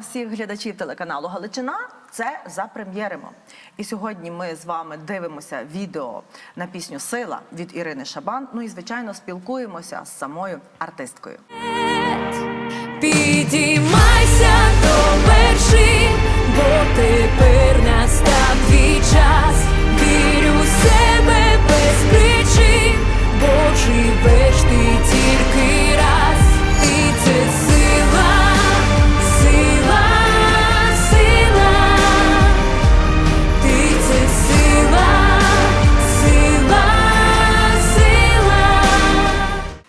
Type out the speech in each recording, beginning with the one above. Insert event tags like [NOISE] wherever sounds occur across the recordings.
Всіх глядачів телеканалу Галичина. Це за прем'єримо. І сьогодні ми з вами дивимося відео на пісню Сила від Ірини Шабан. Ну і звичайно спілкуємося з самою артисткою. Підіймайся до вершин, бо тепер настав твій час. Вірю в себе без причин, бо живеш ти тільки раз. Ти це сила,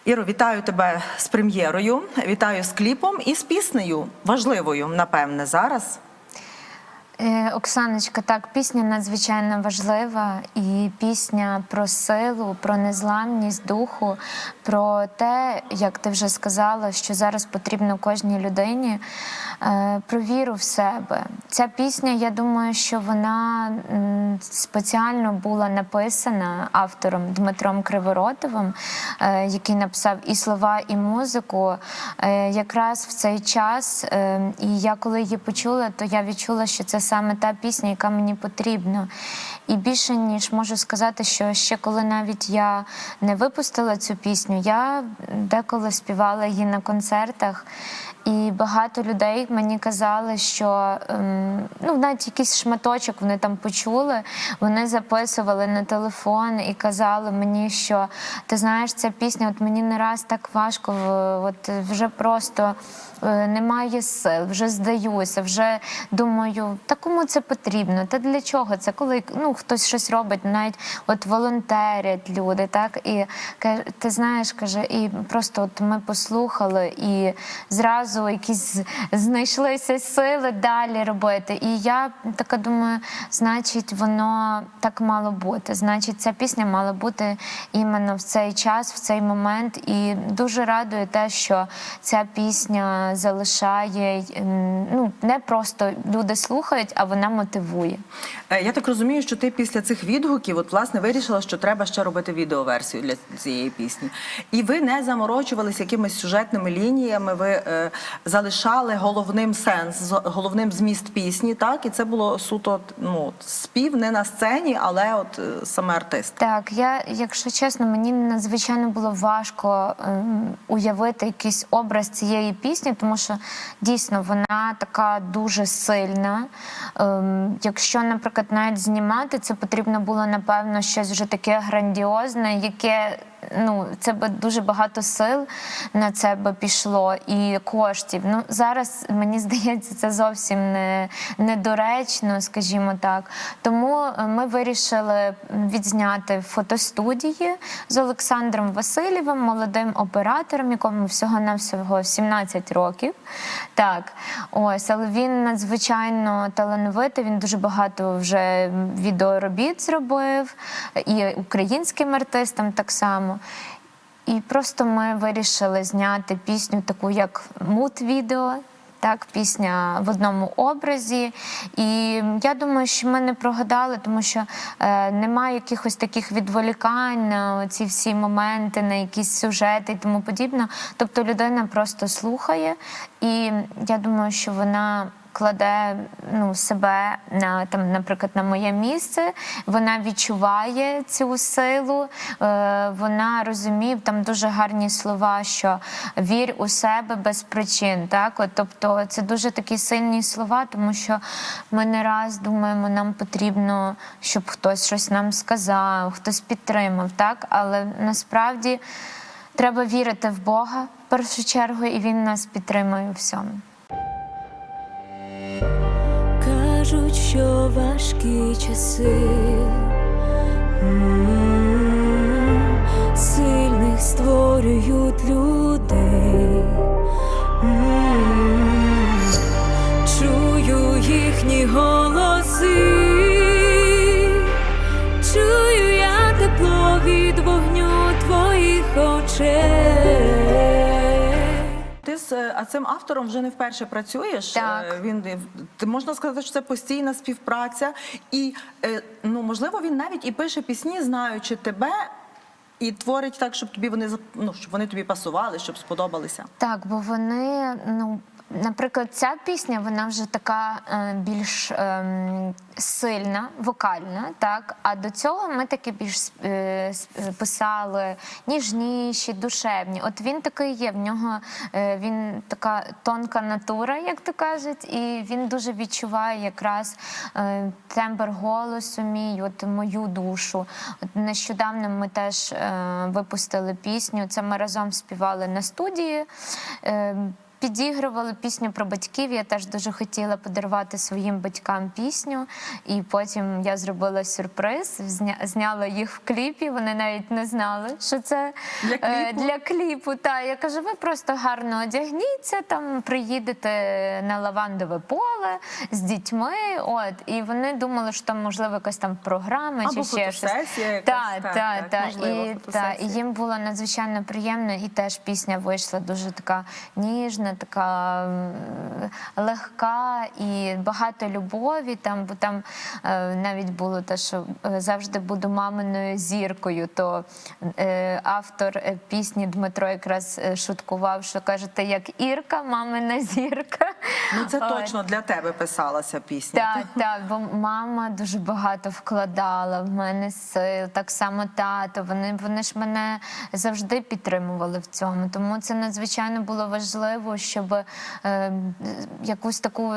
Іро, вітаю тебе з прем'єрою. Вітаю з кліпом і з піснею. Важливою, напевне, зараз. Е, Оксаночка, так, пісня надзвичайно важлива, і пісня про силу, про незламність духу, про те, як ти вже сказала, що зараз потрібно кожній людині, про віру в себе. Ця пісня, я думаю, що вона спеціально була написана автором Дмитром Криворотовим, е, який написав і слова, і музику. Е, Якраз в цей час, е, і я коли її почула, то я відчула, що це саме та пісня, яка мені потрібна. І більше ніж можу сказати, що ще коли навіть я не випустила цю пісню, я деколи співала її на концертах. І багато людей мені казали, що ем, ну, навіть якийсь шматочок вони там почули, вони записували на телефон і казали мені, що ти знаєш, ця пісня, от мені не раз так важко, от вже просто е, немає сил, вже здаюся, вже думаю, та кому це потрібно? Та для чого це? Коли ну, хтось щось робить, навіть от волонтерять люди, так і ти знаєш, каже, і просто от ми послухали, і зразу якісь знайшлися сили далі робити. І я така думаю, значить, воно так мало бути. Значить, ця пісня мала бути іменно в цей час, в цей момент. І дуже радує те, що ця пісня залишає ну не просто люди слухають, а вона мотивує. Е, Я так розумію, що ти після цих відгуків от, власне, вирішила, що треба ще робити відеоверсію для цієї пісні. І ви не заморочувалися якимись сюжетними лініями, ви е, залишали головним сенс, головним зміст пісні, так? І це було суто ну, спів не на сцені, але от е, саме артист. Так, я, якщо чесно, мені надзвичайно було важко ем, уявити якийсь образ цієї пісні, тому що дійсно вона така дуже сильна. Ем, якщо, наприклад, навіть знімати, це потрібно було напевно щось вже таке грандіозне, яке. Ну, це би дуже багато сил на це би пішло і коштів. Ну зараз мені здається, це зовсім не недоречно, скажімо так. Тому е, ми вирішили відзняти фотостудії з Олександром Васильєвим, молодим оператором, якому всього навсього 17 років. Так, ось, але він надзвичайно талановитий. Він дуже багато вже відеоробіт зробив, і українським артистам так само. І просто ми вирішили зняти пісню, таку як мут-відео. Так, пісня в одному образі. І я думаю, що ми не прогадали, тому що е, немає якихось таких відволікань на ці всі моменти, на якісь сюжети і тому подібне. Тобто людина просто слухає, і я думаю, що вона кладе ну, себе на там, наприклад, на моє місце. Вона відчуває цю силу, е, вона розуміє там дуже гарні слова, що вір у себе без причин. Так, от, тобто, це дуже такі сильні слова, тому що ми не раз думаємо, нам потрібно, щоб хтось щось нам сказав, хтось підтримав. Так, але насправді треба вірити в Бога в першу чергу, і він нас підтримує у всьому. Кажуть, що важкі часи сильних створюють людей. М, Чую їхні голоси, чую я тепло від вогню твоїх очей. З а цим автором вже не вперше працюєш. Так. Е, Він е, можна сказати, що це постійна співпраця, і е, ну можливо він навіть і пише пісні, знаючи тебе. І творить так, щоб тобі вони ну, щоб вони тобі пасували, щоб сподобалися. Так, бо вони, ну, наприклад, ця пісня, вона вже така е, більш ем, сильна, вокальна, так. А до цього ми таки більш е, е, писали ніжніші, душевні. От він такий є. В нього е, він така тонка натура, як то кажуть, і він дуже відчуває якраз е, тембр голосу мій, от мою душу. От нещодавно ми теж е, випустили пісню. Це ми разом співали на студії. Е, Підігрували пісню про батьків. Я теж дуже хотіла подарувати своїм батькам пісню. І потім я зробила сюрприз, зняла їх в кліпі. Вони навіть не знали, що це Для е, кліпу? для кліпу. Та я кажу, ви просто гарно одягніться, там приїдете на лавандове поле з дітьми. От і вони думали, що там можливо якась там програма Або чи ще щось. якась, так, так, так, так. можливо, І, та, і їм було надзвичайно приємно, і теж пісня вийшла дуже така ніжна, така легка і багато любові. Там, бо там е, навіть було те, що е, завжди буду маминою зіркою. То е, автор пісні Дмитро якраз шуткував, що каже, ти як Ірка, мамина зірка. Ну це [LAUGHS] От. точно для тебе писалася пісня. Так, так, бо мама дуже багато вкладала в мене сил, так само тато. Вони, вони ж мене завжди підтримували в цьому. Тому це надзвичайно було важливо, щоб е, якусь таку.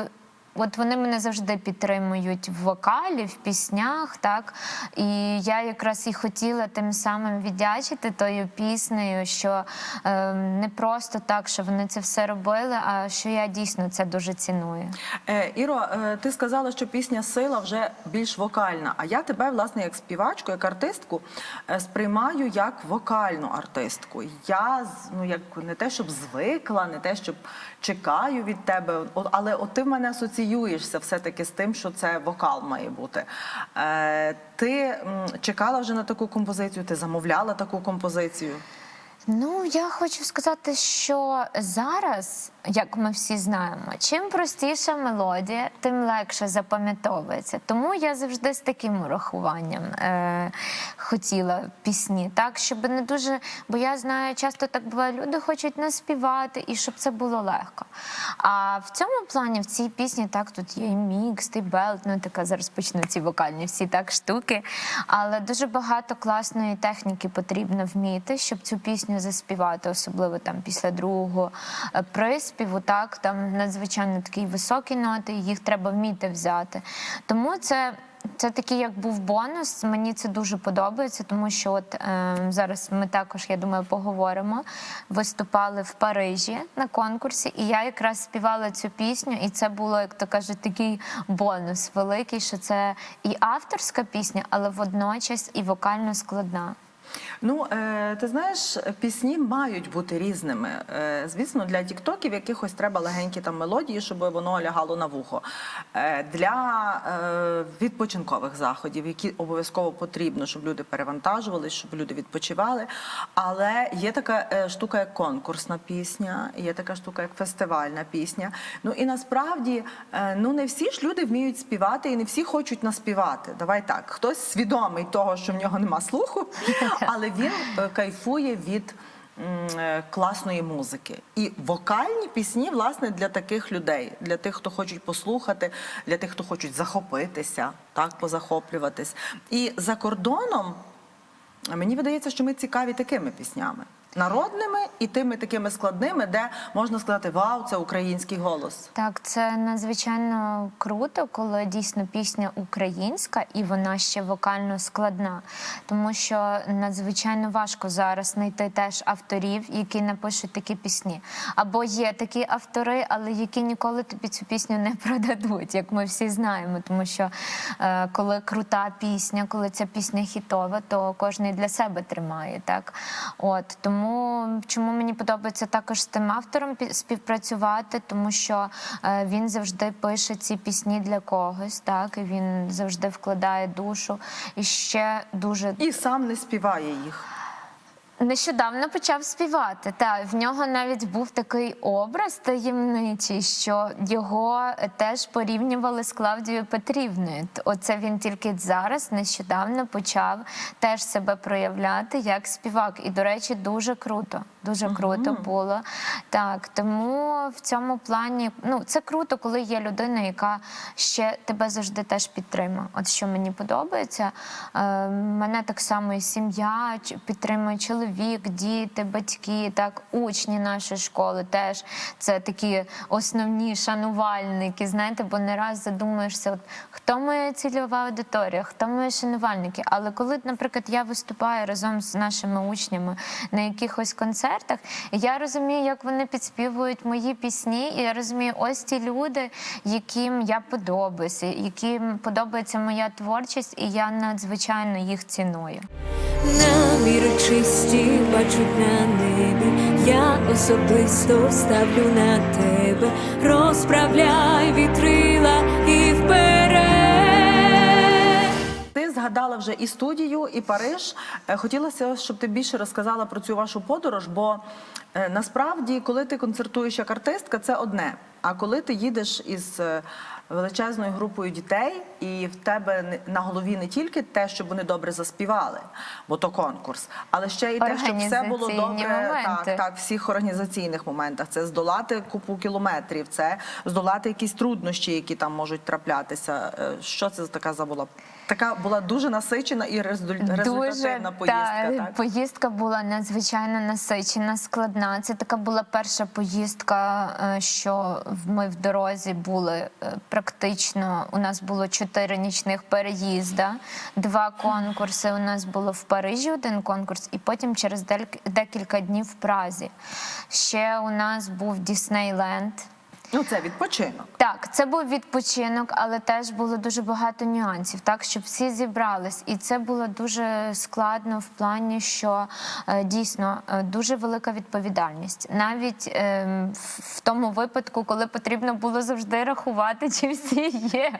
От вони мене завжди підтримують в вокалі, в піснях, так і я якраз і хотіла тим самим віддячити тою піснею, що е, не просто так, що вони це все робили, а що я дійсно це дуже ціную. Е, Іро, е, ти сказала, що пісня Сила вже більш вокальна. А я тебе, власне, як співачку, як артистку, е, сприймаю як вокальну артистку. Я ну як не те, щоб звикла, не те, щоб чекаю від тебе, але от ти в мене асоціюєшся все-таки з тим, що це вокал має бути. Е, ти чекала вже на таку композицію, ти замовляла таку композицію. Ну, я хочу сказати, що зараз, як ми всі знаємо, чим простіша мелодія, тим легше запам'ятовується. Тому я завжди з таким урахуванням е, хотіла пісні, так щоб не дуже. Бо я знаю, часто так буває, люди хочуть наспівати і щоб це було легко. А в цьому плані, в цій пісні, так тут є і мікс, і белт, ну така зараз почну ці вокальні всі так штуки. Але дуже багато класної техніки потрібно вміти, щоб цю пісню заспівати, особливо там після другого е, приспіву. Так там надзвичайно такі високі ноти, їх треба вміти взяти. Тому це. Це такий як був бонус. Мені це дуже подобається, тому що от е, зараз ми також, я думаю, поговоримо. Виступали в Парижі на конкурсі, і я якраз співала цю пісню, і це було, як то кажуть, такий бонус великий, що це і авторська пісня, але водночас і вокально складна. Ну, е, ти знаєш, пісні мають бути різними. Е, звісно, для тіктоків якихось треба легенькі там мелодії, щоб воно лягало на вухо. Е, для відпочинкових заходів, які обов'язково потрібно, щоб люди перевантажувалися, щоб люди відпочивали. Але є така штука, як конкурсна пісня, є така штука, як фестивальна пісня. Ну і насправді, ну не всі ж люди вміють співати, і не всі хочуть наспівати. Давай так, хтось свідомий того, що в нього нема слуху, [LAUGHS] але він е, кайфує від е, класної музики. І вокальні пісні, власне, для таких людей, для тих, хто хочуть послухати, для тих, хто хочуть захопитися, так, позахоплюватись. І за кордоном мені видається, що ми цікаві такими піснями. Народними і тими такими складними, де можна сказати, вау, це український голос. Так, це надзвичайно круто, коли дійсно пісня українська і вона ще вокально складна, тому що надзвичайно важко зараз знайти теж авторів, які напишуть такі пісні. Або є такі автори, але які ніколи тобі цю пісню не продадуть, як ми всі знаємо. Тому що е, коли крута пісня, коли ця пісня хітова, то кожен для себе тримає. Так, от тому чому мені подобається також з тим автором пі- співпрацювати, тому що е, він завжди пише ці пісні для когось, так і він завжди вкладає душу. І ще дуже І сам не співає їх. Нещодавно почав співати. Та в нього навіть був такий образ таємничий, що його теж порівнювали з Клавдією Петрівною. Оце він тільки зараз нещодавно почав теж себе проявляти як співак. І, до речі, дуже круто. Дуже круто було. Так, тому в цьому плані ну це круто, коли є людина, яка ще тебе завжди теж підтримує. От що мені подобається. Е, мене так само і сім'я підтримує чоловік, діти, батьки, так, учні нашої школи теж це такі основні шанувальники. Знаєте, бо не раз задумаєшся, от хто моя цільова аудиторія, хто мої шанувальники. Але коли, наприклад, я виступаю разом з нашими учнями на якихось концертах, я розумію, як вони підспівують мої пісні, і я розумію, ось ті люди, яким я подобаюся, яким подобається моя творчість, і я надзвичайно їх ціную. Наміри чисті бачуть на небі, я особисто ставлю на тебе, розправляй вітрила згадала вже і студію, і Париж. Е, Хотілося, щоб ти більше розказала про цю вашу подорож, бо е, насправді, коли ти концертуєш як артистка, це одне. А коли ти їдеш із е, величезною групою дітей, і в тебе на голові не тільки те, щоб вони добре заспівали, бо то конкурс, але ще й те, щоб все було добре моменти. так, так, всіх організаційних моментах. Це здолати купу кілометрів, це здолати якісь труднощі, які там можуть траплятися. Що це за така за була? Така була дуже насичена і резуль- результативна поїздка. та, так? поїздка була надзвичайно насичена, складна. Це така була перша поїздка, е, що в- ми в дорозі були е, практично. У нас було чотири нічних переїзда, два конкурси. У нас було в Парижі один конкурс, і потім через декілька днів в Празі. Ще у нас був Діснейленд. Ну це відпочинок. Так, це був відпочинок, але теж було дуже багато нюансів, так щоб всі зібрались, і це було дуже складно в плані, що е, дійсно е, дуже велика відповідальність. Навіть е, в, тому випадку, коли потрібно було завжди рахувати, чи всі є.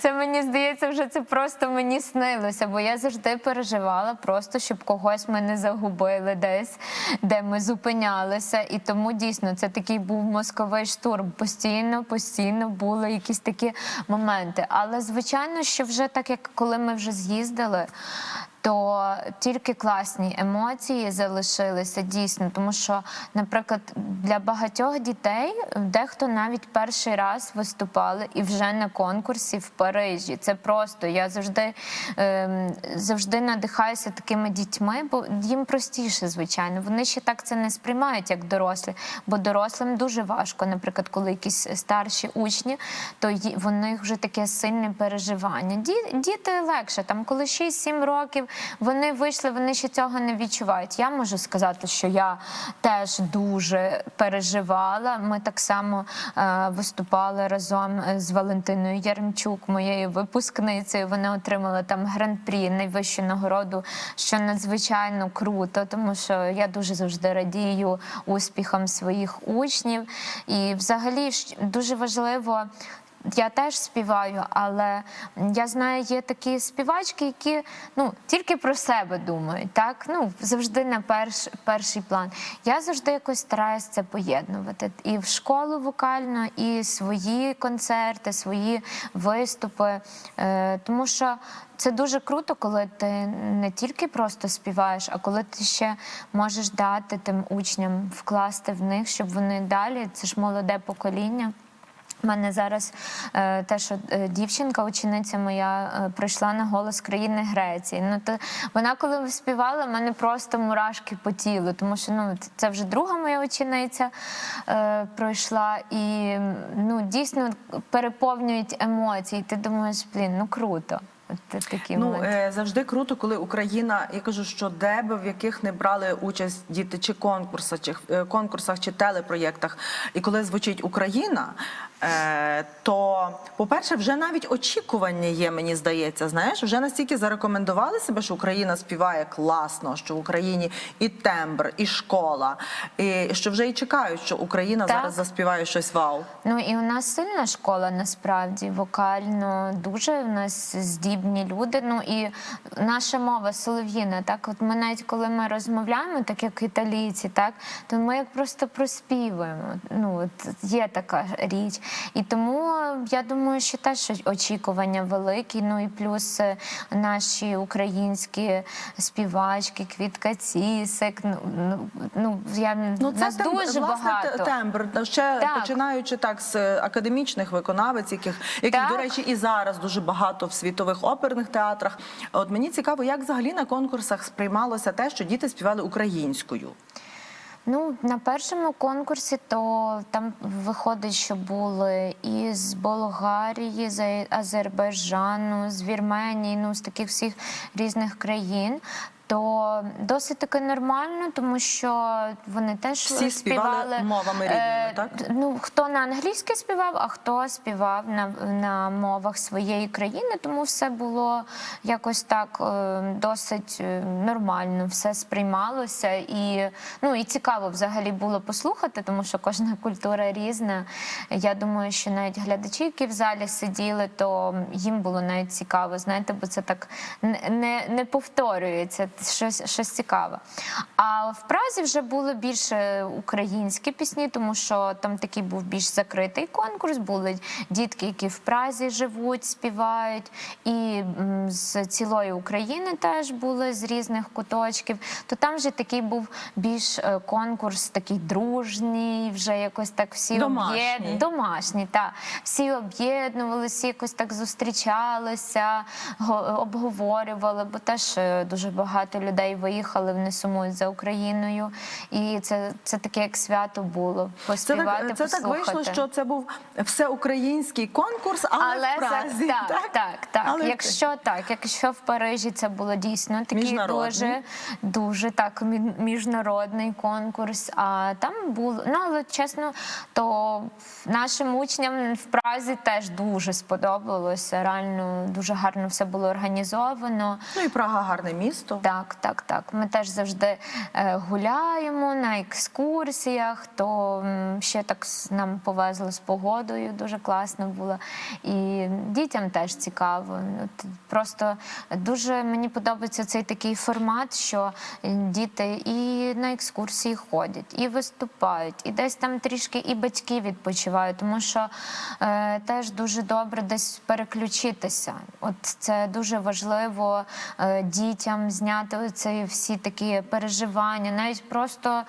Це мені здається, вже це просто мені снилося, бо я завжди переживала просто, щоб когось ми не загубили десь, де ми зупинялися. І тому дійсно це такий був мозковий штурм. Постійно, постійно були якісь такі моменти. Але звичайно, що вже так як коли ми вже з'їздили. То тільки класні емоції залишилися дійсно, тому що, наприклад, для багатьох дітей дехто навіть перший раз виступали і вже на конкурсі в Парижі. Це просто я завжди, ем, завжди надихаюся такими дітьми, бо їм простіше, звичайно. Вони ще так це не сприймають як дорослі, бо дорослим дуже важко. Наприклад, коли якісь старші учні, то ї- в них вже таке сильне переживання. Ді- Діти легше, там коли 6-7 років вони вийшли, вони ще цього не відчувають. Я можу сказати, що я теж дуже переживала. Ми так само е, виступали разом з Валентиною Яремчук, моєю випускницею. Вона отримала там гран-прі, найвищу нагороду, що надзвичайно круто, тому що я дуже завжди радію успіхам своїх учнів. І взагалі дуже важливо. Я теж співаю, але я знаю, є такі співачки, які ну тільки про себе думають. Так ну завжди на перш, перший план. Я завжди якось стараюся це поєднувати і в школу вокально, і свої концерти, свої виступи. Е, тому що це дуже круто, коли ти не тільки просто співаєш, а коли ти ще можеш дати тим учням вкласти в них, щоб вони далі. Це ж молоде покоління. У мене зараз е, те, що е, дівчинка, учениця моя, е, прийшла на голос країни Греції. Ну то вона, коли співала, в мене просто мурашки по тілу, тому що ну це- вже друга моя учениця е, пройшла, і ну дійсно переповнюють емоції. Ти думаєш, блін, ну круто. Такі Ну моменти. е, завжди круто, коли Україна, я кажу, що де би в яких не брали участь діти, чи конкурсах, чи е, конкурсах, чи телепроєктах, і коли звучить Україна, е, то по-перше, вже навіть очікування є, мені здається. Знаєш, вже настільки зарекомендували себе, що Україна співає класно, що в Україні і тембр, і школа, і що вже і чекають, що Україна Так. зараз заспіває щось вау. Ну і у нас сильна школа насправді вокально дуже у нас здібні подібні люди. Ну і наша мова солов'їна, так от ми навіть коли ми розмовляємо, так як італійці, так то ми як просто проспівуємо. Ну от є така річ. І тому я думаю, що теж очікування великі. Ну і плюс е, наші українські співачки, квітка цісик. Ну, ну, ну я Ну, це нас тембр, дуже власне, багато. тембр. Ще Так. починаючи так з е, академічних виконавець, яких, яких Так. до речі, і зараз дуже багато в світових оперних театрах. От мені цікаво, як взагалі на конкурсах сприймалося те, що діти співали українською. Ну, на першому конкурсі то там виходить, що були і з Болгарії, з Азербайджану, з Вірменії, ну з таких всіх різних країн. То досить таки нормально, тому що вони теж Всі співали мовами рідними, е, так? Ну хто на англійській співав, а хто співав на, на мовах своєї країни, тому все було якось так е, досить е, нормально, все сприймалося і ну і цікаво взагалі було послухати, тому що кожна культура різна. Я думаю, що навіть глядачі, які в залі сиділи, то їм було навіть цікаво, знаєте, бо це так не, не повторюється. Щось, щось цікаве. А в Празі вже були більше українські пісні, тому що там такий був більш закритий конкурс. Були дітки, які в Празі живуть, співають, і з цілої України теж були з різних куточків. То там вже такий був більш е, конкурс, такий дружній, вже якось так всі Домашній. об'єд- домашній, так. Всі об'єднувалися, якось так зустрічалися, обговорювали, бо теж е, дуже багато людей виїхали, вони сумують за Україною. І це, це таке як свято було. Це Поспівати, так, це так вийшло, що це був всеукраїнський конкурс, але, Але в Празі. так, так, так. так. Але- Якщо так, якщо в Парижі це було дійсно такий дуже, дуже так міжнародний конкурс. А там було ну але чесно, то нашим учням в Празі теж дуже сподобалося. Реально дуже гарно все було організовано. Ну і Прага гарне місто. Так, так, так. так. Ми теж завжди е, гуляємо на екскурсіях. То ще так нам повезло з погодою, дуже класно було. І дітям теж цікаво. Просто дуже мені подобається цей такий формат, що е, діти і на екскурсії ходять, і виступають, і десь там трішки і батьки відпочивають, тому що е, теж дуже добре десь переключитися. От це дуже важливо е, дітям зняти ці всі такі переживання, навіть просто,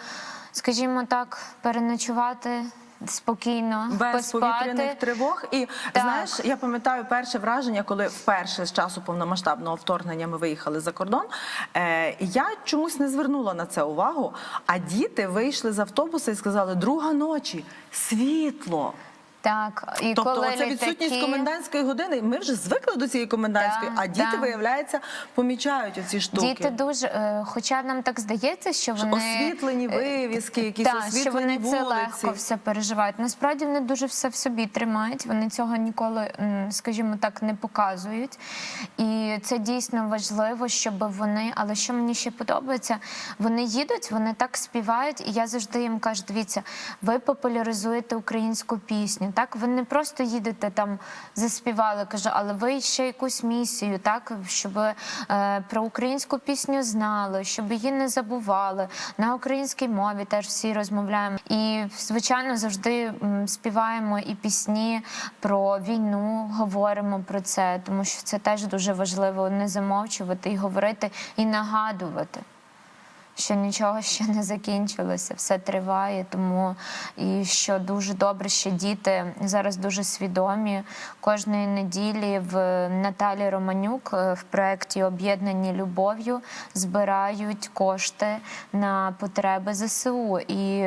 скажімо так, переночувати спокійно, Без поспати. повітряних тривог. І Так. знаєш, я пам'ятаю перше враження, коли вперше з часу повномасштабного вторгнення ми виїхали за кордон. Е, я чомусь не звернула на це увагу. А діти вийшли з автобуса і сказали: друга ночі, світло. Так, і Тобто коли це відсутність літаки- комендантської години. Ми вже звикли до цієї комендантської, Да, а діти, да. виявляється, помічають оці штуки. Діти дуже, е, хоча нам так здається, що вони освітлені е, вивіски, якісь що освітлені вони це легко все переживають. Насправді вони дуже все в собі тримають. Вони цього ніколи, скажімо так, не показують. І це дійсно важливо, щоб вони. Але що мені ще подобається, вони їдуть, вони так співають, і я завжди їм кажу: дивіться, ви популяризуєте українську пісню. Так, ви не просто їдете там, заспівали, кажу, але ви ще якусь місію, так щоб е, про українську пісню знали, щоб її не забували. На українській мові теж всі розмовляємо. І звичайно завжди співаємо і пісні про війну, говоримо про це, тому що це теж дуже важливо не замовчувати і говорити, і нагадувати що нічого ще не закінчилося, все триває. Тому і що дуже добре, що діти зараз дуже свідомі. Кожної неділі в Наталі Романюк е, в проєкті Об'єднані любов'ю збирають кошти на потреби ЗСУ. І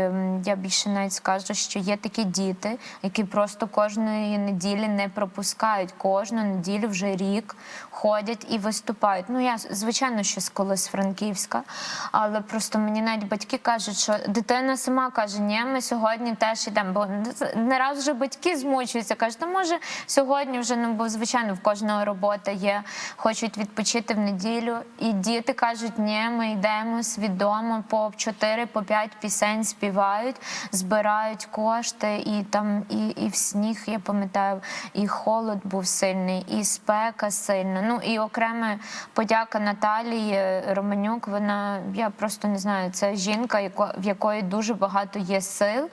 я більше навіть скажу, що є такі діти, які просто кожної неділі не пропускають. Кожну неділю вже рік ходять і виступають. Ну я звичайно, що з колись Франківська, але коли просто мені навіть батьки кажуть, що дитина сама каже, ні, ми сьогодні теж йдемо. Бо не раз вже батьки змучуються, кажуть, ну може сьогодні вже ну бо звичайно в кожного робота є, хочуть відпочити в неділю. І діти кажуть, ні, ми йдемо свідомо по 4 по 5 пісень співають, збирають кошти, і там і, і в сніг я пам'ятаю, і холод був сильний, і спека сильна. Ну і окрема подяка Наталії Романюк. Вона я просто не знаю, це жінка, в якої дуже багато є сил.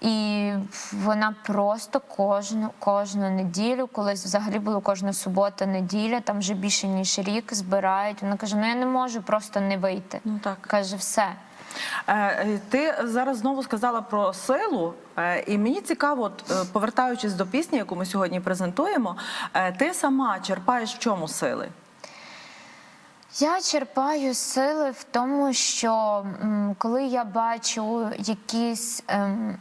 І вона просто кожну кожну неділю, колись взагалі було кожна субота, неділя, там вже більше ніж рік збирають. Вона каже: Ну я не можу просто не вийти. Ну, так. каже, все. Е, е, Ти зараз знову сказала про силу, е, і мені цікаво, от, повертаючись до пісні, яку ми сьогодні презентуємо, ти сама черпаєш в чому сили? Я черпаю сили в тому, що коли я бачу якісь ем,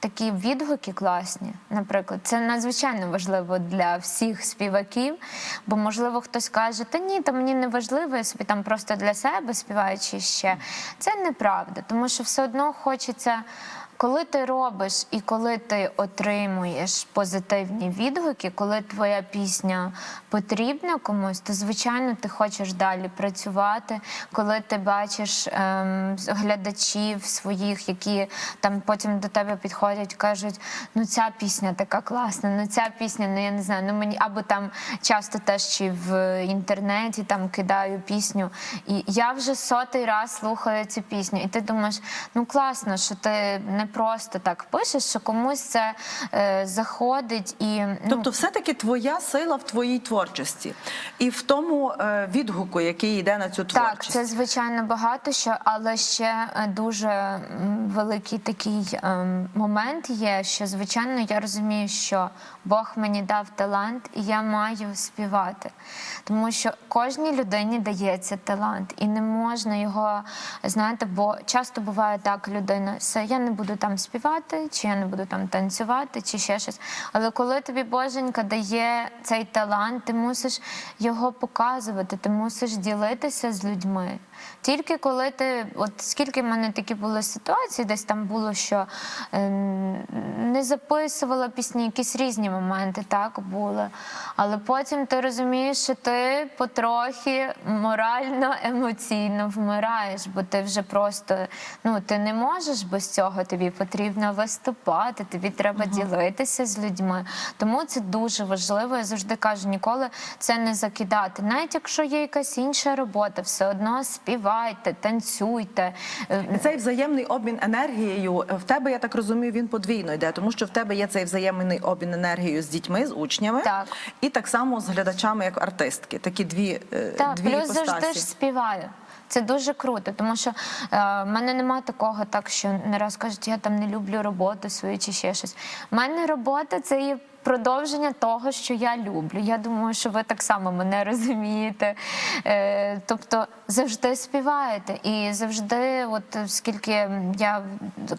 такі відгуки класні, наприклад, це надзвичайно важливо для всіх співаків, бо можливо хтось каже, та ні, та мені не важливо, я собі там просто для себе співаю чи ще. Це неправда, тому що все одно хочеться. Коли ти робиш і коли ти отримуєш позитивні відгуки, коли твоя пісня потрібна комусь, то звичайно ти хочеш далі працювати. Коли ти бачиш ем, глядачів своїх, які там потім до тебе підходять, кажуть: ну ця пісня така класна, ну ця пісня, ну я не знаю, ну мені або там часто теж чи в інтернеті там кидаю пісню, і я вже сотий раз слухаю цю пісню, і ти думаєш, ну класно, що ти не просто так пишеш, що комусь це е, заходить і ну, Тобто, все-таки твоя сила в твоїй творчості і в тому е, відгуку, який йде на цю Так, це звичайно багато що, але ще е, дуже великий такий ем, момент є, що звичайно я розумію, що Бог мені дав талант, і я маю співати. Тому що кожній людині дається талант, і не можна його знаєте, бо часто буває так, людина все, я не буду там співати, чи я не буду там танцювати, чи ще щось. Але коли тобі Боженька дає цей талант, ти мусиш його показувати, ти мусиш ділитися з людьми. Тільки коли ти, от скільки в мене такі були ситуації, десь там було, що е, не записувала пісні, якісь різні моменти так були. Але потім ти розумієш, що ти потрохи морально, емоційно вмираєш, бо ти вже просто ну ти не можеш без цього. Тобі потрібно виступати, тобі треба ділитися з людьми. Тому це дуже важливо. Я завжди кажу, ніколи це не закидати. Навіть якщо є якась інша робота, все одно співайте, танцюйте. Е, Цей взаємний обмін енергією е, в тебе, я так розумію, він подвійно йде, тому що в тебе є цей взаємний обмін енергією з дітьми, з учнями, Так. і так само з глядачами, як артистки. Такі дві, е, Так, дві плюс завжди ж співаю. Це дуже круто, тому що е, в мене немає такого, так що не раз кажуть, я там не люблю роботу свою чи ще щось. У мене робота це є продовження того, що я люблю. Я думаю, що ви так само мене розумієте. Е, тобто завжди співаєте. І завжди, от скільки я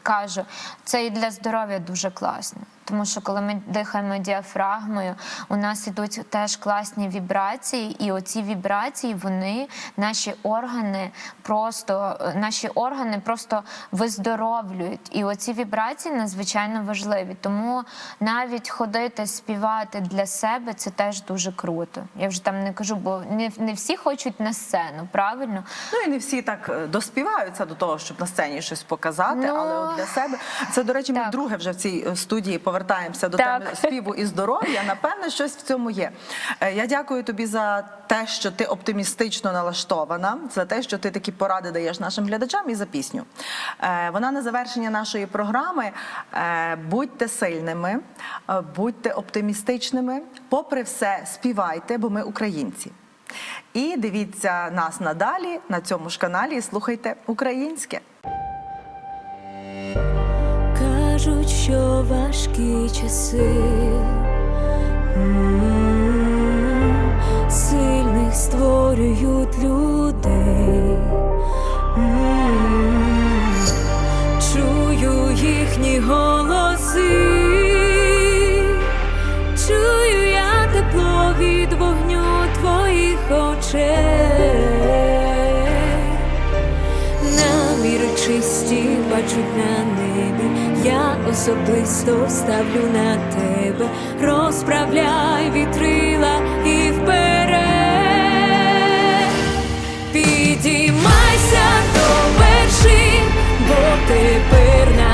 кажу, це і для здоров'я дуже класно. Тому що коли ми дихаємо діафрагмою, у нас ідуть теж класні вібрації, і оці вібрації вони наші органи просто наші органи просто виздоровлюють. І оці вібрації надзвичайно важливі. Тому навіть ходити, співати для себе це теж дуже круто. Я вже там не кажу, бо не, не всі хочуть на сцену, правильно? Ну і не всі так е, доспіваються до того, щоб на сцені щось показати, Ну, але от для себе це, до речі, ми так. вдруге вже в цій е, студії повертаємося до Так. теми співу і здоров'я. Напевне, щось в цьому є. Е, Я дякую тобі за те, що ти оптимістично налаштована, за те, що ти такі поради даєш нашим глядачам, і за пісню. Е, Вона на завершення нашої програми. Е, Будьте сильними, будьте оптимістичними. Попри все, співайте, бо ми українці. І дивіться нас надалі на цьому ж каналі і слухайте українське. Що важкі часи сильних створюють людей. Чую їхні голоси, чую я тепло від вогню твоїх очей. бачуть на небі, я особисто ставлю на тебе, розправляй вітрила і вперед. Підіймайся до вершин, бо тепер настав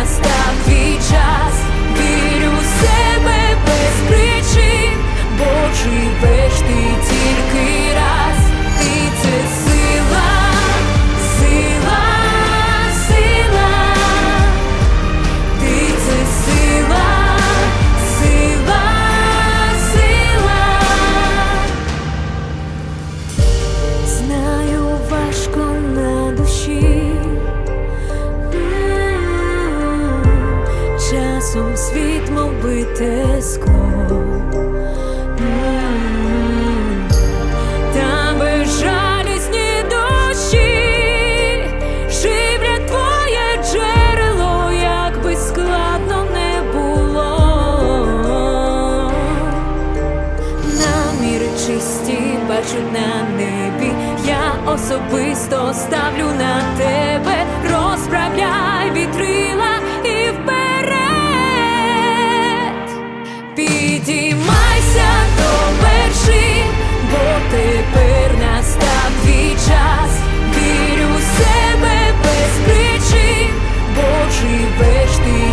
чисті бачуть на небі. Я особисто ставлю на тебе, розправляй вітрила і вперед. Підіймайся до вершин, бо тепер настав твій час. Вірю в себе без причин, бо живеш ти.